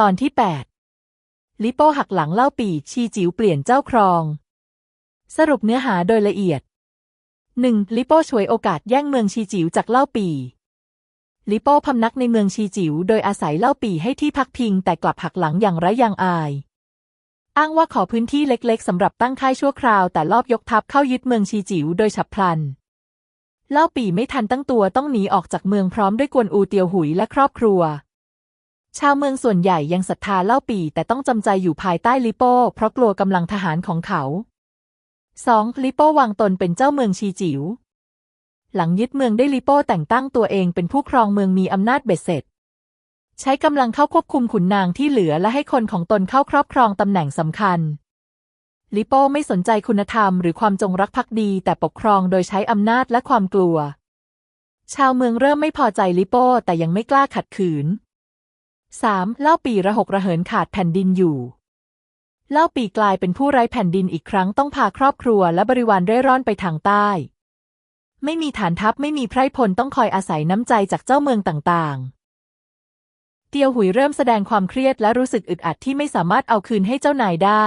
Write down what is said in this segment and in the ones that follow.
ตอนที่ 8 ลิโป้หักหลังเล่าปีชีจิ๋วเปลี่ยนเจ้าครอง สรุปเนื้อหาโดยละเอียด 1. ลิโป้ฉวยโอกาสแย่งเมืองชีจิ๋วจากเล่าปีลิโป้พำนักในเมืองชีจิ๋วโดยอาศัยเล่าปีให้ที่พักพิงแต่กลับหักหลังอย่างไร้ยางอาย อ้างว่าขอพื้นที่เล็กๆสำหรับตั้งค่ายชั่วคราวแต่ลอบยกทัพเข้ายึดเมืองชีจิ๋วโดยฉับพลัน เล่าปีไม่ทันตั้งตัวต้องหนีออกจากเมืองพร้อมด้วยกวนอูเตียวหุยและครอบครัว ชาวเมืองส่วนใหญ่ยังศรัทธาเล่าปีแต่ต้องจำใจอยู่ภายใต้ลิโป้ เพราะกลัวกำลังทหารของเขา 2. ลิโป้วางตนเป็นเจ้าเมืองชีจิ๋วหลังยึดเมืองได้ลิโป้แต่งตั้งตัวเองเป็นผู้ครองเมืองมีอำนาจเบ็ดเสร็จ ใช้กำลังเข้าควบคุมขุนนางที่เหลือและให้คนของตนเข้าครอบครองตำแหน่งสำคัญ ลิโป้ไม่สนใจคุณธรรมหรือความจงรักภักดีแต่ปกครองโดยใช้อำนาจและความกลัว ชาวเมืองเริ่มไม่พอใจลิโป้แต่ยังไม่กล้าขัดขืน 3. เล่าปีระหกระเหินขาดแผ่นดินอยู่ เล่าปีกลายเป็นผู้ไร้แผ่นดินอีกครั้งต้องพาครอบครัวและบริวารเร่ร่อนไปทางใต้ ไม่มีฐานทัพไม่มีไพร่พลต้องคอยอาศัยน้ำใจจากเจ้าเมืองต่างๆ เตียวหุยเริ่มแสดงความเครียดและรู้สึกอึดอัดที่ไม่สามารถเอาคืนให้เจ้านายได้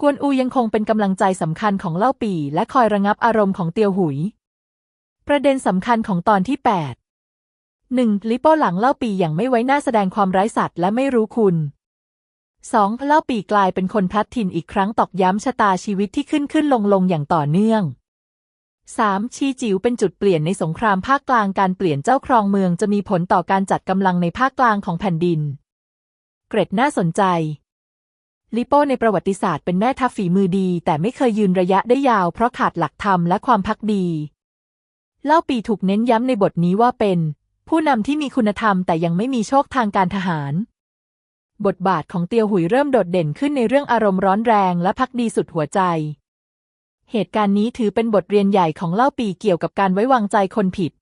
กวนอูยังคงเป็นกำลังใจสำคัญของเล่าปีและคอยระงับอารมณ์ของเตียวหุย ประเด็นสำคัญของตอนที่ 8 1. ลิโป้หลังเล่าปีอย่างไม่ไว้หน้าแสดงความไร้สัตว์และไม่รู้คุณ 2. เล่าปีกลายเป็นคนพลัดถิ่นอีกครั้งตอกย้ำชะตาชีวิตที่ขึ้นขึ้นลงลงอย่างต่อเนื่อง 3. ชีจิ๋วเป็นจุดเปลี่ยนในสงครามภาคกลางการเปลี่ยนเจ้าครองเมืองจะมีผลต่อการจัดกำลังในภาคกลางของแผ่นดิน เกร็ดน่าสนใจลิโป้ในประวัติศาสตร์เป็นแม่ทัพฝีมือดี แต่ไม่เคยยืนระยะได้ยาวเพราะขาดหลักธรรมและความพักดี เล่าปีถูกเน้นย้ำในบทนี้ว่าเป็น ผู้นำที่มีคุณธรรมแต่ยังไม่มีโชคทางการทหาร บทบาทของเตียวหุยเริ่มโดดเด่นขึ้นในเรื่องอารมณ์ร้อนแรงและพักดีสุดหัวใจ เหตุการณ์นี้ถือเป็นบทเรียนใหญ่ของเล่าปีเกี่ยวกับการไว้วางใจคนผิด